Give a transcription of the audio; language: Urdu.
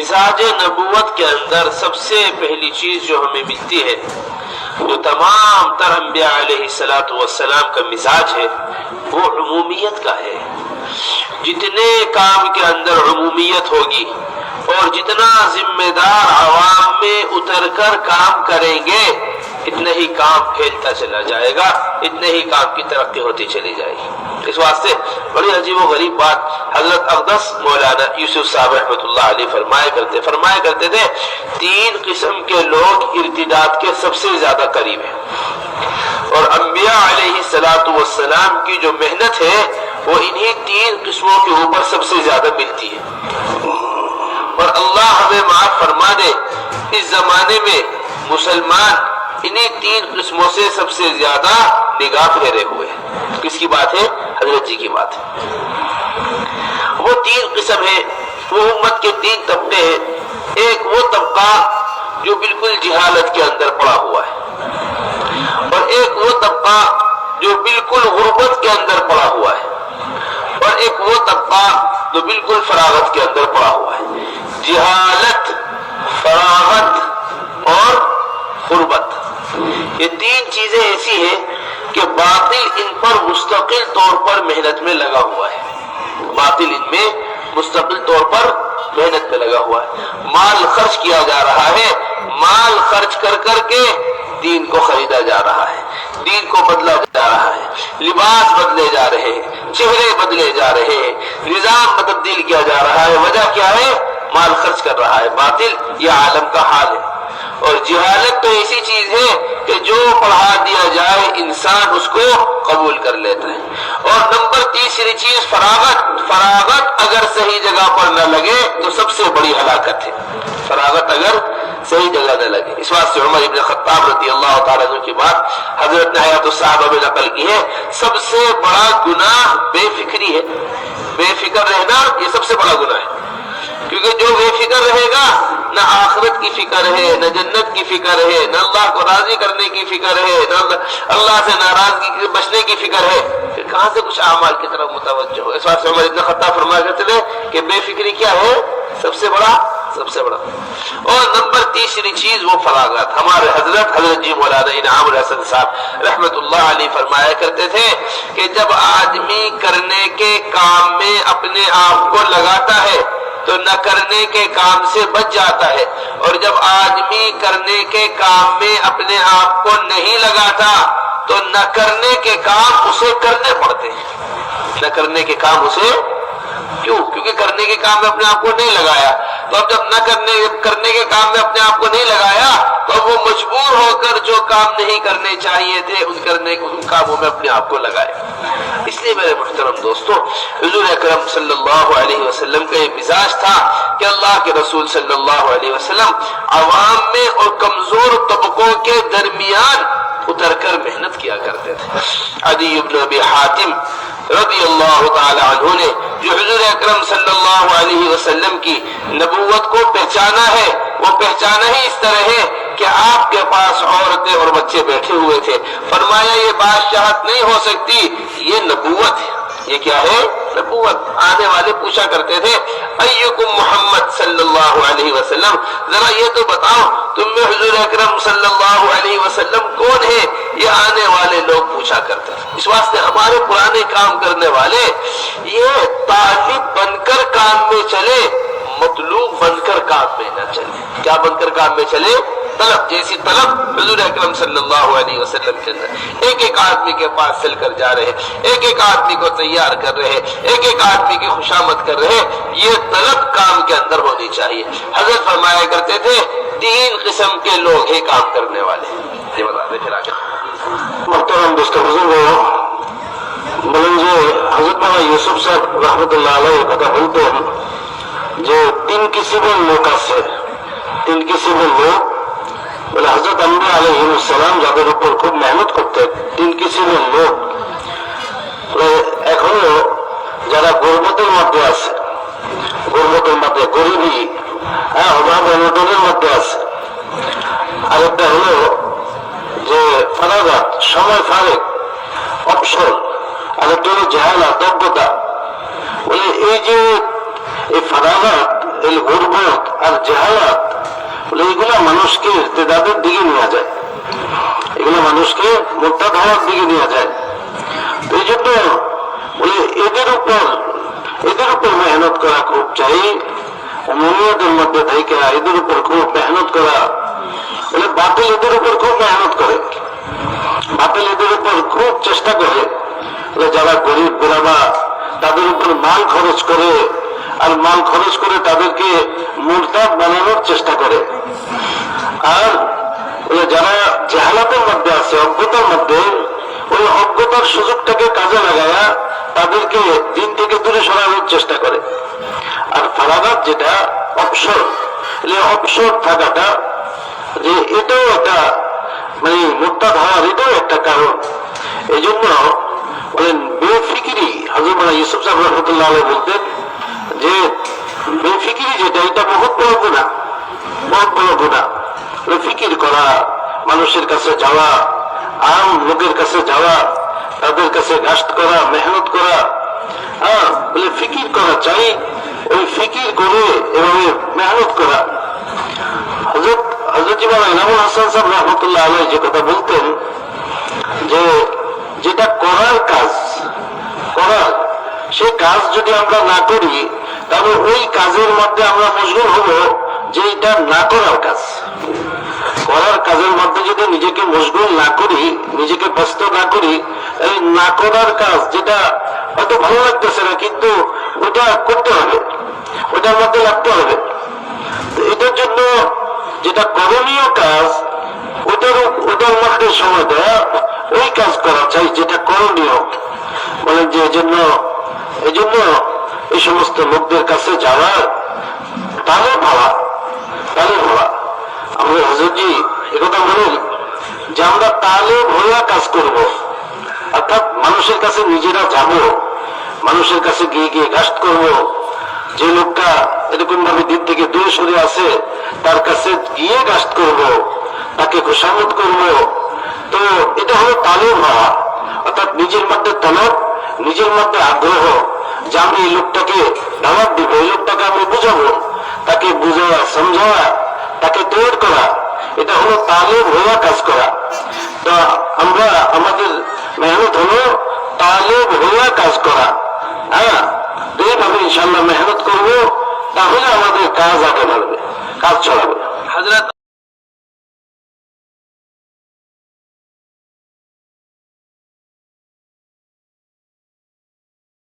مزاج نبوت کے اندر سب سے پہلی چیز جو ہمیں ملتی ہے، وہ تمام تر انبیاء علیہ السلاۃ والسلام کا مزاج ہے، وہ عمومیت کا ہے۔ جتنے کام کے اندر عمومیت ہوگی اور جتنا ذمہ دار عوام میں اتر کر کام کریں گے اتنے ہی کام پھیلتا چلا جائے گا، اتنے ہی کام کی ترقی ہوتی چلی جائے گی۔ اس واسطے بڑی عجیب و غریب بات حضرت اقدس مولانا یوسف صاحب رحمۃ اللہ علیہ فرمایا کرتے فرمایا کرتے تھے، تین قسم کے لوگ ارتداد کے سب سے زیادہ قریب ہیں۔ اور انبیاء علیہ سلاۃ والسلام کی جو محنت ہے، وہ انہی تین قسموں کے اوپر سب سے زیادہ ملتی ہے۔ اور اللہ ہمیں معاف فرما دے، اس زمانے میں مسلمان انہی تین قسموں سے سب سے زیادہ نگاہ پھیرے ہوئے ہیں۔ کس کی بات ہے؟ حضرت جی کی بات ہے۔ وہ تین قسم ہے وہ امت کے تین طبقے ہیں۔ ایک وہ طبقہ جو بالکل جہالت کے اندر پڑا ہوا ہے۔ اور ایک وہ طبقہ جو بالکل غربت کے اندر پڑا ہوا ہے۔ اور ایک وہ طبقہ جو بالکل فراغت کے اندر پڑا ہوا ہے۔ جہالت، فراغت اور غربت۔ یہ تین چیزیں ایسی ہیں کہ باطل ان پر مستقل طور پر محنت میں لگا ہوا ہے۔ باطل ان میں مستقل طور پر محنت میں لگا ہوا ہے۔ مال خرچ کیا جا رہا ہے۔ مال خرچ کر کر کے دین کو خریدا جا رہا ہے۔ دین کو بدلا جا رہا ہے۔ لباس بدلے جا رہے ہیں۔ چہرے بدلے جا رہے ہیں۔ نظام تبدیل کیا جا رہا ہے۔ وجہ کیا ہے؟ مال خرچ کر رہا ہے۔ باطل یہ عالم کا حال ہے۔ اور جہالت تو ایسی چیز ہے کہ جو پڑھا دیا جائے، انسان اس کو قبول کر لیتا ہے۔ اور نمبر تیسری چیز، فراغت۔ فراغت اگر صحیح جگہ پر نہ لگے تو سب سے بڑی ہلاکت ہے۔ فراغت اگر صحیح جگہ نہ لگے۔ اس بات سے عمر ابن خطاب رضی اللہ تعالیٰ عنہ کی بات حضرت نحیات الصحابہ میں نقل کی ہے۔ سب سے بڑا گناہ بے فکری ہے۔ بے فکر رہنا یہ سب سے بڑا گناہ ہے۔ کیونکہ جو بے فکر رہے گا، نہ آخرت کی فکر ہے، نہ جنت کی فکر ہے، نہ اللہ کو راضی کرنے کی فکر ہے، نہ اللہ سے ناراضگی سے بچنے کی فکر ہے۔ پھر کہاں سے کچھ اعمال کی طرف متوجہ ہو؟ اس بات سے عمر ابن خطاب فرمایا کرتے تھے کہ بے فکری کیا ہے؟ سب سے بڑا سب سے بڑا۔ اور نمبر تیسری چیز وہ فراغت ہمارے حضرت حضرت جی مولانا انعام الحسن صاحب رحمت اللہ علیہ فرمایا کرتے تھے کہ جب آدمی کرنے کے کام میں اپنے آپ کو لگاتا ہے تو نہ کرنے کے کام سے بچ جاتا ہے۔ اور جب آدمی کرنے کے کام میں اپنے آپ کو نہیں لگاتا، تو نہ کرنے کے کام اسے کرنے پڑتے ہیں۔ نہ کرنے کے کام اسے کیوں؟ کیونکہ کرنے کے کام میں اپنے آپ کو نہیں لگایا۔ تو اب جب نہ کرنے کرنے کے کام میں اپنے آپ کو نہیں لگایا، تو اب وہ مجبور ہو کر جو کام نہیں کرنے چاہیے تھے ان کرنے ان کاموں میں اپنے آپ کو لگائے اس لیے میرے محترم دوستو، حضور اکرم صلی اللہ علیہ وسلم کا یہ مزاج تھا کہ اللہ کے رسول صلی اللہ علیہ وسلم عوام میں اور کمزور طبقوں کے درمیان اتر کر محنت کیا کرتے تھے۔ عدی ابن ابی حاتم رضی اللہ تعالی عنہ نے جو حضور اکرم وسلم کی نبوت کو پہچانا ہے۔ وہ پہچانا ہی اس طرح ہے کہ آپ کے پاس عورتیں اور بچے بیٹھے ہوئے تھے۔ فرمایا، یہ بادشاہت نہیں ہو سکتی۔ یہ نبوت ہے۔ یہ کیا ہے؟ نبوت۔ آنے والے پوچھا کرتے تھے، ایکم محمد صلی اللہ علیہ وسلم؟ ذرا یہ تو بتاؤ، تم میں حضور اکرم صلی اللہ علیہ وسلم کون ہے یہ آنے والے لوگ پوچھا کرتے تھے۔ اس واسطے ہمارے پرانے کام کرنے والے، یہ طالب بن کر کام میں چلے مطلوب بن کر کام میں نہ چلے۔ کیا بن کر کام میں چلے؟ طلب، جیسی طلب حضور اکرم صلی اللہ علیہ وسلم کے اندر۔ ایک ایک آدمی کے پاس چل کر جا رہے، ایک ایک آدمی کو تیار کر رہے، ایک ایک آدمی کی خوشامد کر رہے۔ یہ طلب کام کے اندر ہونی چاہیے۔ حضرت فرمایا کرتے تھے، تین قسم کے لوگ ہی کام کرنے والے۔ محترم دوست بلند حضرت یوسف صاحب رحمۃ اللہ علیہ کا بولتے ہیں যে তিন কিসিমের লোক আছে। তিন কিসিমের লোক। বলে হজরত আম্বি আলহিমসালাম যাদের উপর খুব মেহনত করতেন, তিন কিসিমের লোক। এখনও যারা গর্বতের মধ্যে আছে গর্বতের মধ্যে গরিবী হ্যাঁ অভাব অনটনের মধ্যে আছে। আরেকটা হলো যে ফারাগাত, সময় ফারেক অবসর আরেকটা হলো জাহালা দক্ষতা। বলে এই যে মেহনত করা খুব চাই। মনিয়তের মধ্যে থেকে এদের উপর খুব মেহনত করা। বলে বাতিল এদের উপর খুব মেহনত করে। বাতিল এদের উপর খুব চেষ্টা করে। যারা গরিব বেড়াবা তাদের উপর মাল খরচ করে। আর মাল খরচ করে তাদেরকে মুরতাদ বানানোর চেষ্টা করে। আর যারা জাহালাতের মধ্যে আছে, অজ্ঞতার মধ্যে, ওই অজ্ঞতার সুযোগটাকে কাজে লাগায়া তাদেরকে দিন থেকে দূরে সরানোর চেষ্টা করে। আর ফারাগাত যেটা, অবসর অবসর থাকাটা, যে এটাও একটা মানে মোত্তাদ হওয়ার এটাও একটা কারণ। এই জন্য বলেন, বেফিকিরি হজরত ইউসুফ সাহেব রহমতুল্লাহ বলতেন বেফিকিরি যেটা এটা বহুত বড় গুণা, বহুত বড় গুণা। ফিকির করা, মানুষের কাছে যাওয়া, আম লোকের কাছে যাওয়া, তাদের কাছে গাস্ত করা, মেহনত করা হ্যাঁ বলে ফিকির করা, চাই ওই ফিকির করে এভাবে মেহনত করা। হজরত হজরত ইনামুল হাসান সাহেব রহমতুল্লাহ আলাই যে কথা বলতেন, যে যেটা করার কাজ, করার, সে কাজ যদি আমরা না করি তাহলে ওই কাজের মধ্যে আমরা মশগুল হব যে এটা না করার কাজ। করার কাজের মধ্যে যদি নিজেকে মশগুল না করি, নিজেকে ব্যস্ত না করি, এই না করার কাজ যেটা হয়তো ভালো লাগতেছে না, কিন্তু ওটা করতে হবে। ওটার মধ্যে লাগতে হবে। এটার জন্য যেটা করণীয় কাজ, ওটার ওটার মধ্যে সময় দেওয়া, ওই কাজ করা চাই যেটা করণীয়। বলেন যে জন্য এই সমস্ত লোকদের কাছে যাওয়ার তাহলে ভাবা তাহলে ভাবা আমরা হজরতজি একথা বলেন যে আমরা তালে ভয়া কাজ করব। অর্থাৎ মানুষের কাছে নিজেরা যাব, মানুষের কাছে গিয়ে গিয়ে গাস্ট করব। যে লোকটা এরকম ভাবে দিন থেকে দূরে সরে আছে, তার কাছে গিয়ে গাস্ট করব, তাকে খুশামত করব। তো এটা হলো তালিম হওয়া অর্থাৎ নিজের মধ্যে তলব, নিজের মধ্যে আগ্রহ। যে আমি এই লোকটাকে দাওয়াত দিব, এই লোকটাকে আমি বুঝাবো। তাকে বুঝাওয়া সমঝাওয়া তাকে তৈরি করা। এটা হলো তালেব হওয়া কাজ করা। তো আমরা আমাদের মেহনত হলো তালেব হওয়া কাজ করা। হ্যাঁ? এইভাবে ইনশাল্লাহ মেহনত করব, তাহলে আমাদের কাজ আগে বাড়বে কাজ চলাবে। হাজার